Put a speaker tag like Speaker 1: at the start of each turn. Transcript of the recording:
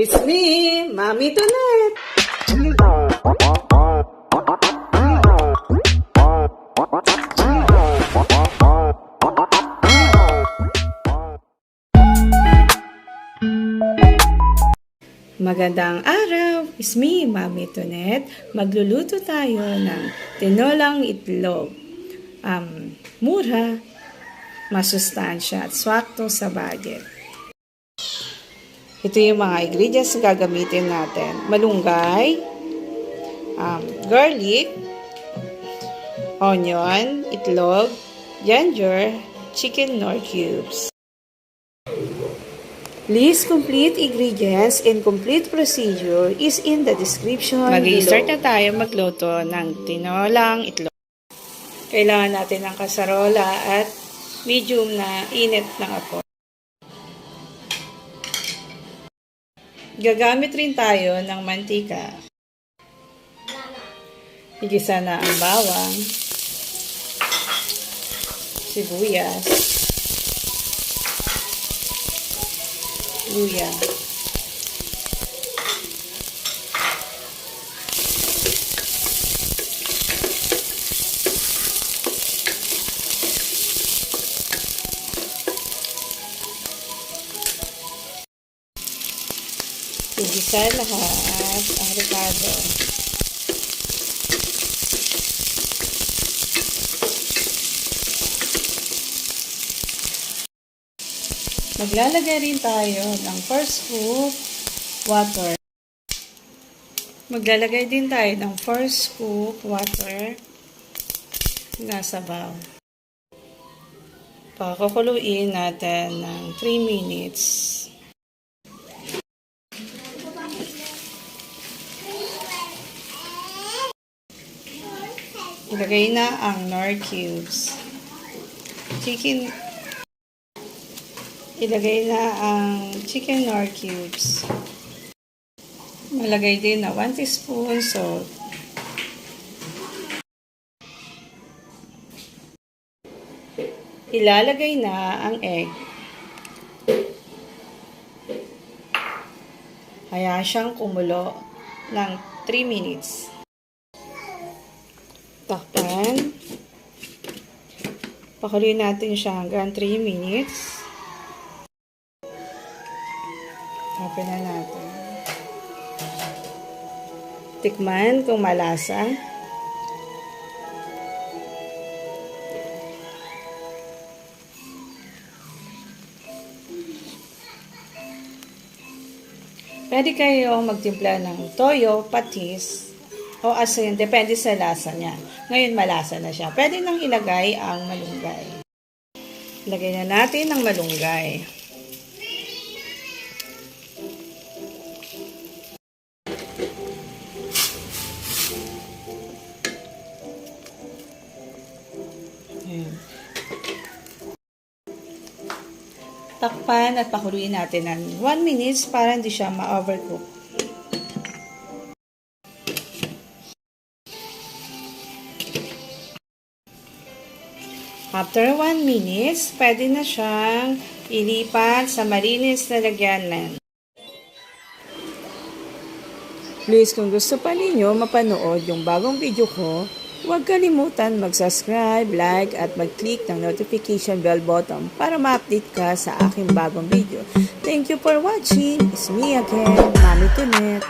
Speaker 1: It's me, Mami Tonet. Magandang araw! It's me, Mami Tonet. Magluluto tayo ng tinolang itlog. Um, mura, masustansya at swakto sa budget. Ito yung mga ingredients na gagamitin natin. Malunggay, um, garlic, onion, itlog, ginger, chicken nor cubes. List complete ingredients and complete procedure is in the description
Speaker 2: Mag-i-start
Speaker 1: below.
Speaker 2: na tayo magluto ng tinolang itlog.
Speaker 1: Kailangan natin ng kasarola at medium na init ng apoy. Gagamit rin tayo ng mantika. Igisa na ang bawang, sibuyas, luya, igisa lahat ang ricado. Maglalagay rin tayo ng first scoop water. Maglalagay din tayo ng first scoop water na sabaw. Pakukuluin natin ng 3 minutes. Ilagay na ang nor cubes. Chicken Ilagay na ang chicken nor cubes. Malagay din na 1 teaspoon salt. Ilalagay na ang egg. Hayaan siyang kumulo ng 3 minutes. Takpan. Pakuloyin natin siya hanggang 3 minutes. Open na natin. Tikman kung malasa. Pwede kayo magtimpla ng toyo, patis, o asin. Depende sa lasa niya. Ngayon malasa na siya. Pwede nang ilagay ang malunggay. Lagay na natin ang malunggay. Ayan. Takpan at pakuluin natin ng 1 minutes para hindi siya ma-overcook. After 1 minutes, pwede na siyang ilipat sa malinis na lagyanan. Please, kung gusto pa ninyo mapanood yung bagong video ko, huwag kalimutan mag-subscribe, like, at mag-click ng notification bell button para ma-update ka sa aking bagong video. Thank you for watching. It's me again, Mami Tunet.